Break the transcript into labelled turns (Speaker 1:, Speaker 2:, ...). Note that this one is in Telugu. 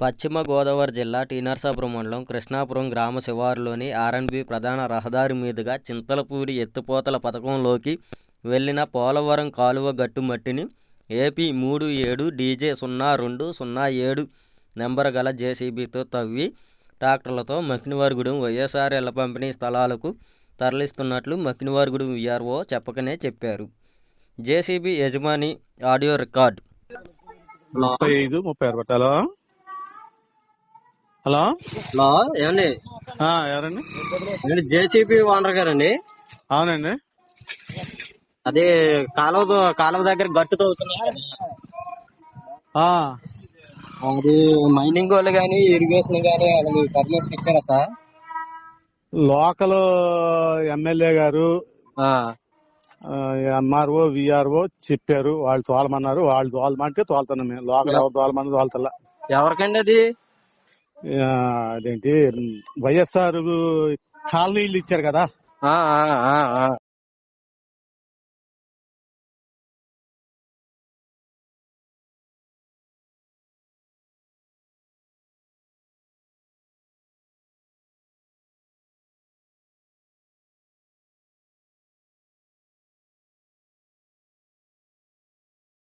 Speaker 1: పశ్చిమ గోదావరి జిల్లా టీ మండలం కృష్ణాపురం గ్రామ శివారులోని ఆర్ఎన్బి ప్రధాన రహదారి మీదుగా చింతలపూడి ఎత్తిపోతల పథకంలోకి వెళ్ళిన పోలవరం కాలువ గట్టు మట్టిని ఏపీ మూడు ఏడు డీజే సున్నా రెండు సున్నా ఏడు నెంబర్ గల జేసీబీతో తవ్వి ట్రాక్టర్లతో మకినవారిగూడెం వైఎస్ఆర్ ఇళ్ళ పంపిణీ స్థలాలకు తరలిస్తున్నట్లు మకినవారిగూడెం విఆర్ఓ చెప్పకనే చెప్పారు. జేసీబీ యజమాని ఆడియో రికార్డ్.
Speaker 2: ముప్పై ఐదు ముప్పై హలో? హలో
Speaker 1: ఏమండి?
Speaker 2: ఎవరండి?
Speaker 1: నేను జేసీబీ ఓనర్ గారండి.
Speaker 2: అవునండి.
Speaker 1: అదే కాలువ కాలువ దగ్గర గట్టు తవ్వుతున్నారు అది మైనింగ్ వాళ్ళు కానీ ఇరిగేషన్ కానీ వాళ్ళకి పర్మిషన్ ఇచ్చారా సార్?
Speaker 2: లోకల్ ఎమ్మెల్యే గారు ఎంఆర్ఓ విఆర్ఓ చెప్పారు. వాళ్ళు తోలమన్నారు. వాళ్ళు తోలమంటే తోలుతున్నాం మేము. లోకల్ ఎవరు తోలమని తోలుతల్లా
Speaker 1: ఎవరికండి అది?
Speaker 2: అదేంటి వైఎస్ఆర్ కాలనీలు ఇచ్చారు కదా
Speaker 1: ఆ, ఆ.